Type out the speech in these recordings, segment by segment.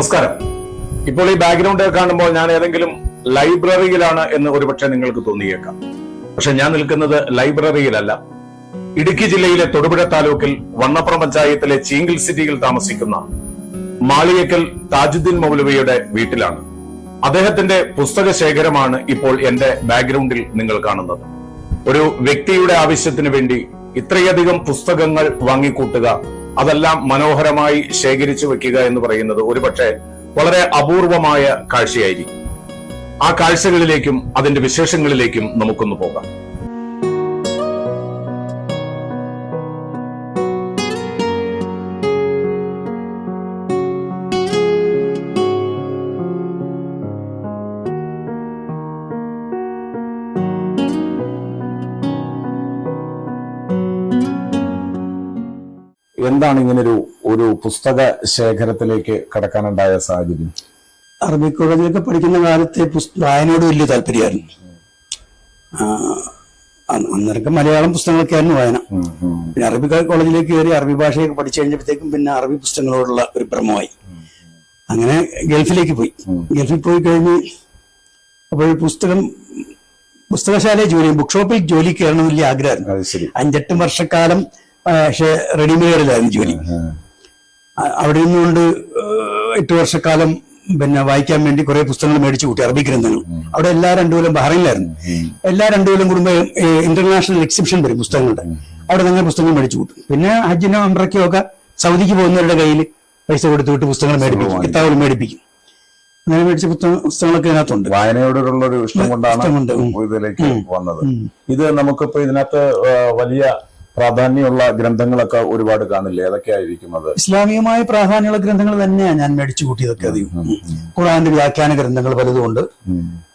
നമസ്കാരം. ഇപ്പോൾ ഈ ബാക്ക്ഗ്രൗണ്ട് കാണുമ്പോൾ ഞാൻ ഏതെങ്കിലും ലൈബ്രറിയിലാണ് എന്ന് ഒരുപക്ഷെ നിങ്ങൾക്ക് തോന്നിയേക്കാം. പക്ഷെ ഞാൻ നിൽക്കുന്നത് ലൈബ്രറിയിലല്ല ഇടുക്കി ജില്ലയിലെ തൊടുപുഴ താലൂക്കിൽ വണ്ണപ്പുറം പഞ്ചായത്തിലെ ചീങ്കിൽ സിറ്റിയിൽ താമസിക്കുന്ന മാളിയക്കൽ താജുദ്ദീൻ മൗലവിയുടെ വീട്ടിലാണ്. അദ്ദേഹത്തിന്റെ പുസ്തക ശേഖരമാണ് ഇപ്പോൾ എന്റെ ബാക്ക്ഗ്രൗണ്ടിൽ നിങ്ങൾ കാണുന്നത്. ഒരു വ്യക്തിയുടെ ആവശ്യത്തിന് വേണ്ടി ഇത്രയധികം പുസ്തകങ്ങൾ വാങ്ങിക്കൂട്ടുക അതെല്ലാം മനോഹരമായി ശേഖരിച്ചു വെക്കുക എന്ന് പറയുന്നത് ഒരുപക്ഷെ വളരെ അപൂർവമായ കാഴ്ചയായിരിക്കും. ആ കാഴ്ചകളിലേക്കും അതിന്റെ വിശേഷങ്ങളിലേക്കും നമുക്കൊന്ന് പോകാം. എന്താണ് ഇങ്ങനൊരു ഒരു പുസ്തക ശേഖരത്തിലേക്ക് കടക്കാനുണ്ടായ സാഹചര്യം? അറബി കോളേജിലൊക്കെ പഠിക്കുന്ന കാലത്തെ വായനയോട് വലിയ താല്പര്യമായിരുന്നു. ആ, അന്ന് മലയാളം പുസ്തകങ്ങളൊക്കെ ആയിരുന്നു വായന പിന്നെ അറബി കോളേജിലേക്ക് കയറി അറബി ഭാഷയൊക്കെ പഠിച്ചു കഴിഞ്ഞപ്പോഴത്തേക്കും പിന്നെ അറബി പുസ്തകങ്ങളോടുള്ള ഒരു ഭ്രമമായി. അങ്ങനെ ഗൾഫിലേക്ക് പോയി. ഗൾഫിൽ പോയി കഴിഞ്ഞ് അപ്പോൾ പുസ്തകം പുസ്തകശാലയിൽ ജോലി ബുക്ക് ഷോപ്പിൽ ജോലി കയറണം വലിയ ആഗ്രഹമായിരുന്നു. അഞ്ചെട്ട് വർഷക്കാലം പക്ഷേ റെഡിമെയ്ഡിലായിരുന്നു ജോലി. അവിടെ നിന്നുകൊണ്ട് എട്ട് വർഷക്കാലം പിന്നെ വായിക്കാൻ വേണ്ടി കുറെ പുസ്തകങ്ങൾ മേടിച്ചു കൂട്ടി അറബി ഗ്രന്ഥങ്ങൾ. അവിടെ എല്ലാ രണ്ടു കൊല്ലം ബഹ്റൈനിലായിരുന്നു. എല്ലാ രണ്ടു കൊല്ലം കൂടുമ്പോൾ ഇന്റർനാഷണൽ എക്സിബിഷൻ വരും പുസ്തകങ്ങളുടെ. അവിടെ നിങ്ങൾ പുസ്തകങ്ങൾ മേടിച്ചു കൂട്ടും. പിന്നെ ഹജ്ജിനോ അമ്രയ്ക്കോ ഒക്കെ സൗദിക്ക് പോകുന്നവരുടെ കയ്യിൽ പൈസ കൊടുത്തു വിട്ട് പുസ്തകങ്ങൾ മേടിപ്പിക്കും. കിതാബുകൾ മേടിപ്പിക്കും. അങ്ങനെ മേടിച്ച പുസ്തക- പുസ്തകങ്ങളൊക്കെ ഇതിനകത്തുണ്ട്. വായനയോടുള്ള ഒരു ഇഷ്ടം കൊണ്ടാണ് ഇതിലേക്ക് വന്നത്. ഇത് നമുക്കിപ്പോ ഇതിനകത്ത് വലിയ പ്രാധാന്യമുള്ള ഗ്രന്ഥങ്ങളൊക്കെ ഒരുപാട് കാണില്ലേ ഏതൊക്കെയായിരിക്കും അത് ഇസ്ലാമികമായ പ്രാധാന്യമുള്ള ഗ്രന്ഥങ്ങൾ തന്നെയാണ് ഞാൻ മേടിച്ചു കൂട്ടിയതൊക്കെ അധികം. ഖുറാന്റെ വ്യാഖ്യാന ഗ്രന്ഥങ്ങൾ പലതും ഉണ്ട്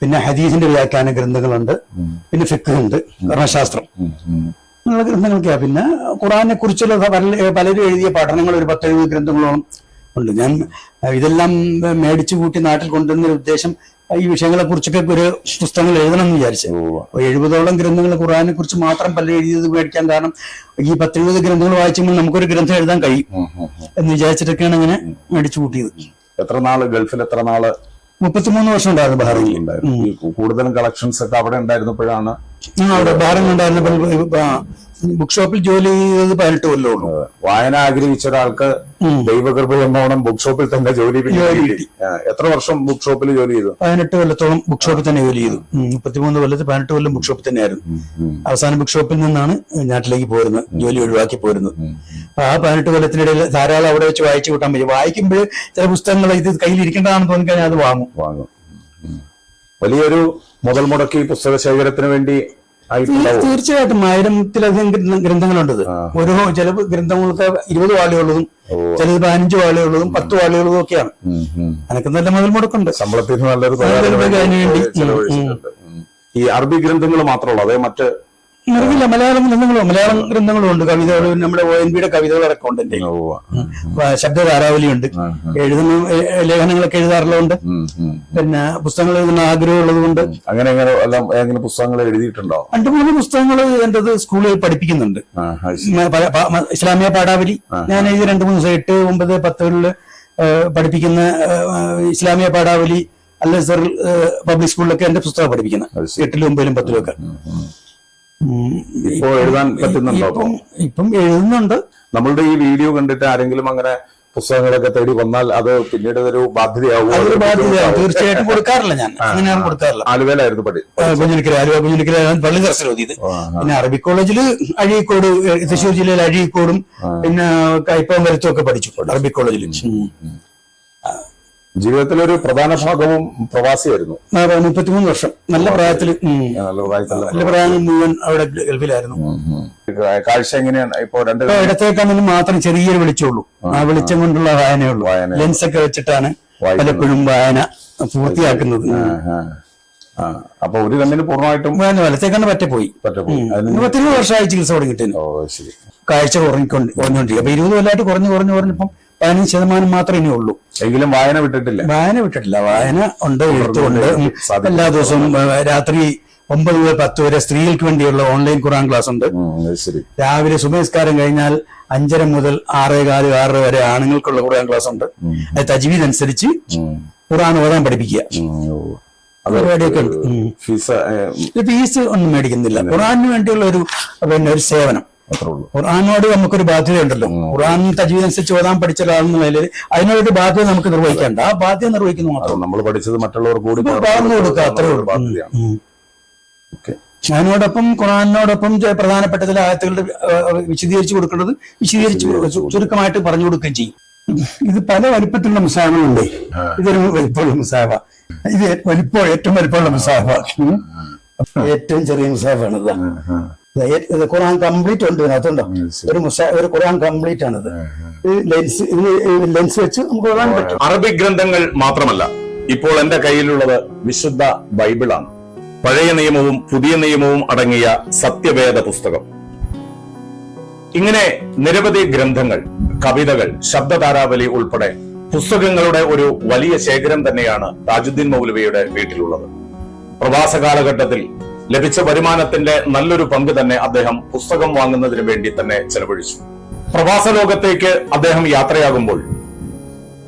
പിന്നെ ഹദീസിന്റെ വ്യാഖ്യാന ഗ്രന്ഥങ്ങളുണ്ട്. പിന്നെ ഫിഖ് ഉണ്ട് കർമ്മശാസ്ത്രം അങ്ങനെയുള്ള പിന്നെ ഖുറാനെ കുറിച്ചുള്ള പല- പലരും എഴുതിയ പഠനങ്ങൾ ഒരു പത്തെഴുപത് ഗ്രന്ഥങ്ങളോളം ഉണ്ട്. ഞാൻ ഇതെല്ലാം മേടിച്ചു കൂട്ടി നാട്ടിൽ കൊണ്ടുവന്ന ഉദ്ദേശം ഈ വിഷയങ്ങളെ കുറിച്ചൊക്കെ ഒരു പുസ്തകങ്ങൾ എഴുതണം എന്ന് വിചാരിച്ചു. എഴുപതോളം ഗ്രന്ഥങ്ങൾ ഖുറാനെ കുറിച്ച് മാത്രം പല എഴുതിയത് മേടിക്കാൻ കാരണം ഈ പത്തെഴുപത് ഗ്രന്ഥങ്ങൾ വായിച്ചുമ്പോൾ നമുക്കൊരു ഗ്രന്ഥം എഴുതാൻ കഴിയും എന്ന് വിചാരിച്ചിട്ടൊക്കെയാണ് അങ്ങനെ മേടിച്ചു കൂട്ടിയത്. എത്ര നാൾ ഗൾഫിൽ എത്ര നാൾ? മുപ്പത്തിമൂന്ന് വർഷം ഉണ്ടായിരുന്നു ബഹ്റൈനിൽ. കൂടുതലും കളക്ഷൻസ് ഒക്കെ അവിടെ ഉണ്ടായിരുന്നപ്പോഴാണ് അവിടെ ബഹ്റൈൻ ഉണ്ടായിരുന്നപ്പോൾ ബുക്ക് ഷോപ്പിൽ ജോലി ചെയ്തത് പതിനെട്ട് കൊല്ലമുള്ളൂ വായന ആഗ്രഹിച്ച ഒരാൾക്ക് ദൈവകൃപ എന്നോണം ബുക്ക് ഷോപ്പിൽ തന്നെ ജോലി എത്ര വർഷം ബുക്ക് ഷോപ്പിൽ ജോലി ചെയ്തു? പതിനെട്ട് കൊല്ലത്തോളം ബുക്ക് ഷോപ്പിൽ തന്നെ ജോലി ചെയ്തു. മുപ്പത്തിമൂന്ന് കൊല്ലത്ത് പതിനെട്ട് കൊല്ലം ബുക്ക് ഷോപ്പിൽ തന്നെയായിരുന്നു. അവസാന ബുക്ക് ഷോപ്പിൽ നിന്നാണ് നാട്ടിലേക്ക് പോരുന്നത് ജോലി ഒഴിവാക്കി പോരുന്നത്. അപ്പൊ ആ പതിനെട്ട് കൊല്ലത്തിനിടയിൽ ധാരാളം അവിടെ വെച്ച് വായിച്ചു കൂട്ടാൻ പറ്റും. വായിക്കുമ്പോൾ ചില പുസ്തകങ്ങൾ ഇത് കയ്യിൽ ഇരിക്കേണ്ടതാണെന്ന് തോന്നിക്കഴിഞ്ഞാൽ അത് വാങ്ങും. വാങ്ങും. വലിയൊരു മുതൽ മുടക്കി പുസ്തക ശേഖരത്തിന് വേണ്ടി തീർച്ചയായിട്ടും ആയിരത്തിലധികം ഗ്രന്ഥ- ഗ്രന്ഥങ്ങളുണ്ട് ഓരോ ചില ഗ്രന്ഥങ്ങൾക്ക് ഇരുപത് വാളിയുള്ളതും ചില പതിനഞ്ച് വാളിയുള്ളതും പത്ത് വാളിയുള്ളതും ഒക്കെയാണ്. അനക്ക് നല്ല മുതൽ മുടക്കുണ്ട്. ശമ്പളത്തിന് നല്ലൊരു നല്ലൊരു വേണ്ടി. ഈ അറബി ഗ്രന്ഥങ്ങൾ മാത്രമുള്ളൂ അതേ മറ്റ് അറിയില്ല മലയാളം ഗ്രന്ഥങ്ങളോ മലയാളം ഗ്രന്ഥങ്ങളും ഉണ്ട്. കവിതകൾ നമ്മുടെ ഒ എൻ ബിയുടെ കവിതകളടക്കം ഉണ്ട് എന്റെ. ശബ്ദ ധാരാവലിയുണ്ട് എഴുതുന്ന ലേഖനങ്ങളൊക്കെ ഉം. പിന്നെ പുസ്തകങ്ങൾ എഴുതുന്ന ആഗ്രഹമുള്ളത് കൊണ്ട് അങ്ങനെ അങ്ങനെ പുസ്തകങ്ങൾ എഴുതിയിട്ടുണ്ടോ? രണ്ടു മൂന്ന് പുസ്തകങ്ങൾ എന്റേത് സ്കൂളിൽ പഠിപ്പിക്കുന്നുണ്ട്. ഇസ്ലാമിയ പാഠാവലി. ഞാൻ എഴുതി രണ്ട് മൂന്ന് ദിവസം എട്ട് ഒമ്പത് പത്തുകളിൽ പഠിപ്പിക്കുന്ന ഇസ്ലാമിയ പാഠാവലി അല്ല സർ പബ്ലിക് സ്കൂളിലൊക്കെ എന്റെ പുസ്തകം പഠിപ്പിക്കുന്നത്. എട്ടിലും ഒമ്പതിലും പത്തിലും ഒക്കെ. ഇപ്പോ എഴുതാൻ പറ്റുന്നുണ്ടോ ഇപ്പം ഇപ്പം എഴുതുന്നുണ്ട്. നമ്മളുടെ ഈ വീഡിയോ കണ്ടിട്ട് ആരെങ്കിലും അങ്ങനെ പുസ്തകങ്ങളൊക്കെ തേടി വന്നാൽ അത് പിന്നീട് ഒരു ബാധ്യതയാവും. അതൊരു തീർച്ചയായിട്ടും കൊടുക്കാറില്ല ഞാൻ. അങ്ങനെ ഞാൻ കൊടുക്കാറില്ല. ആലുവയിലായിരുന്നു പഠി കുഞ്ഞിനിക്കര ആലുവ കുഞ്ഞിനിക്കര പള്ളി ദർശനം ഓതിയത് പിന്നെ അറബി കോളേജിൽ അഴീക്കോട് തൃശ്ശൂർ ജില്ലയിൽ അഴീക്കോടും പിന്നെ കൈപ്പം വരത്തും ഒക്കെ പഠിച്ചു. അറബി കോളേജിൽ ജീവിതത്തിലൊരു പ്രധാന ഭാഗവും പ്രവാസിയായിരുന്നു. മുപ്പത്തിമൂന്ന് വർഷം. നല്ല പ്രായത്തിൽ നല്ല പ്രായം മുഴുവൻ അവിടെ ഗൾഫിലായിരുന്നു. കാഴ്ച എങ്ങനെയാണ്? ഇപ്പോ രണ്ട് ഇടത്തേക്കാണെങ്കിൽ മാത്രം ചെറിയൊരു വെളിച്ചമുള്ളൂ. ആ വെളിച്ചം കൊണ്ടുള്ള വായനയുള്ളൂ വായന. ലെൻസ് ഒക്കെ വെച്ചിട്ടാണ് പലപ്പോഴും വായന പൂർത്തിയാക്കുന്നത്. അപ്പൊ ഒരു കണ്ണിന് പൂർണമായിട്ടും വലത്തേക്കാണ് പറ്റപ്പോയി പോയി. പത്തിരുപത് വർഷമായി ചികിത്സ തുടങ്ങിയിട്ടുണ്ട്. കാഴ്ച കുറഞ്ഞിക്കൊണ്ട് കുറഞ്ഞുകൊണ്ടിരിക്കും അപ്പൊ ഇരുപത് കൊല്ലമായിട്ട് കുറഞ്ഞു കുറഞ്ഞു കുറഞ്ഞിപ്പം പതിനഞ്ച് ശതമാനം മാത്രമേ ഇനി ഉള്ളൂ. എങ്കിലും വായന വിട്ടിട്ടില്ല. വായന വിട്ടിട്ടില്ല. വായന ഉണ്ട് എഴുത്തുണ്ട്. എല്ലാ ദിവസവും രാത്രി ഒമ്പത് മുതൽ പത്ത് വരെ സ്ത്രീകൾക്ക് വേണ്ടിയുള്ള ഓൺലൈൻ ഖുറാൻ ക്ലാസ് ഉണ്ട്. രാവിലെ സുബഹിസ്കാരം കഴിഞ്ഞാൽ അഞ്ചര മുതൽ ആറേ കാൽ ആറര വരെ ആണുങ്ങൾക്കുള്ള ഖുറാൻ ക്ലാസ് ഉണ്ട്. അത് തജ്വീദ് അനുസരിച്ച് ഖുറാൻ ഓതാൻ പഠിപ്പിക്കുക. പരിപാടിയൊക്കെ ഉണ്ട്. ഫീസ് ഒന്നും മേടിക്കുന്നില്ല. ഖുറാനു വേണ്ടിയുള്ള ഒരു പിന്നെ ഒരു സേവനം. അത്രേ ഉള്ളൂ. ഖുർആാനോട് നമുക്കൊരു ബാധ്യതയുണ്ടല്ലോ. ഖുർആൻ തജ്വീദ് അനുസരിച്ച് ഓതാൻ പഠിച്ച ഒരാളെന്ന നിലയിൽ അതിനോടൊരു ബാധ്യത നമുക്ക് നിർവഹിക്കേണ്ട. ആ ബാധ്യത നിർവഹിക്കുന്നു മാത്രം. നമ്മൾ പഠിച്ചത് മറ്റുള്ളവർ കൂടി പറഞ്ഞു പകർന്നു കൊടുക്കുക അത്രേ ഉള്ളൂ. ബാധ്യതയാണ്. ഓക്കെ. അതിനോടൊപ്പം ഖുറാനോടൊപ്പം പ്രധാനപ്പെട്ട ചില ആയത്തുകളുടെ വിശദീകരിച്ചു കൊടുക്കേണ്ടത് വിശദീകരിച്ച് ചുരുക്കമായിട്ട് പറഞ്ഞു കൊടുക്കുകയും ചെയ്യും. ഇത് പല വലിപ്പത്തിലുള്ള മുസാഹകളുണ്ട് ഇതൊരു വലിപ്പമുള്ള മുസാഹ ഇത് വലിപ്പം ഏറ്റവും വലിപ്പമുള്ള മുസാഹ ഏറ്റവും ചെറിയ മുസാഹാണ് ഇത്. ഇത് ഖുർആൻ കംപ്ലീറ്റ് ഉണ്ട് ഇതിനകത്തുണ്ടോ? ഒരു മുസാ ഒരു ഖുർആൻ കംപ്ലീറ്റ് ആണത്. ഇത് ലെൻസ് ലെൻസ് വെച്ച് നമുക്ക് ഓടാൻ പറ്റും അറബിക് ഗ്രന്ഥങ്ങൾ മാത്രമല്ല ഇപ്പോൾ എന്റെ കയ്യിലുള്ളത് വിശുദ്ധ ബൈബിളാണ്. പഴയ നിയമവും പുതിയ നിയമവും അടങ്ങിയ സത്യവേദ പുസ്തകം. ഇങ്ങനെ നിരവധി ഗ്രന്ഥങ്ങൾ കവിതകൾ ശബ്ദധാരാവലി ഉൾപ്പെടെ പുസ്തകങ്ങളുടെ ഒരു വലിയ ശേഖരം തന്നെയാണ് താജുദ്ദീൻ മൗലവിയുടെ വീട്ടിലുള്ളത്. പ്രവാസ കാലഘട്ടത്തിൽ ലഭിച്ച വരുമാനത്തിന്റെ നല്ലൊരു പങ്ക് തന്നെ അദ്ദേഹം പുസ്തകം വാങ്ങുന്നതിന് വേണ്ടി തന്നെ ചെലവഴിച്ചു. പ്രവാസ ലോകത്തേക്ക് അദ്ദേഹം യാത്രയാകുമ്പോൾ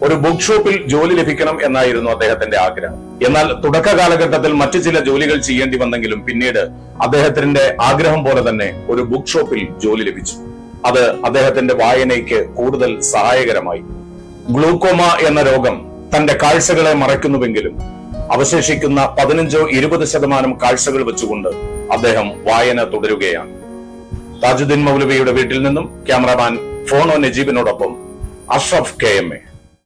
ഒരു ബുക്ക് ഷോപ്പിൽ ജോലി ലഭിക്കണം എന്നായിരുന്നു അദ്ദേഹത്തിന്റെ ആഗ്രഹം. എന്നാൽ തുടക്ക കാലഘട്ടത്തിൽ മറ്റു ചില ജോലികൾ ചെയ്യേണ്ടി വന്നെങ്കിലും പിന്നീട് അദ്ദേഹത്തിന്റെ ആഗ്രഹം പോലെ തന്നെ ഒരു ബുക്ക് ഷോപ്പിൽ ജോലി ലഭിച്ചു. അത് അദ്ദേഹത്തിന്റെ വായനയ്ക്ക് കൂടുതൽ സഹായകരമായി. ഗ്ലൂക്കോമ എന്ന രോഗം തന്റെ കാഴ്ചകളെ മറയ്ക്കുന്നുവെങ്കിലും അവശേഷിക്കുന്ന പതിനഞ്ചോ ഇരുപത് ശതമാനം കാഴ്ചകൾ വെച്ചുകൊണ്ട് അദ്ദേഹം വായന തുടരുകയാണ്. താജുദ്ദീൻ മൗലവിയുടെ വീട്ടിൽ നിന്നും ക്യാമറാമാൻ ഫോണോ നജീബിനോടൊപ്പം അഷ്റഫ് കെ എം എ.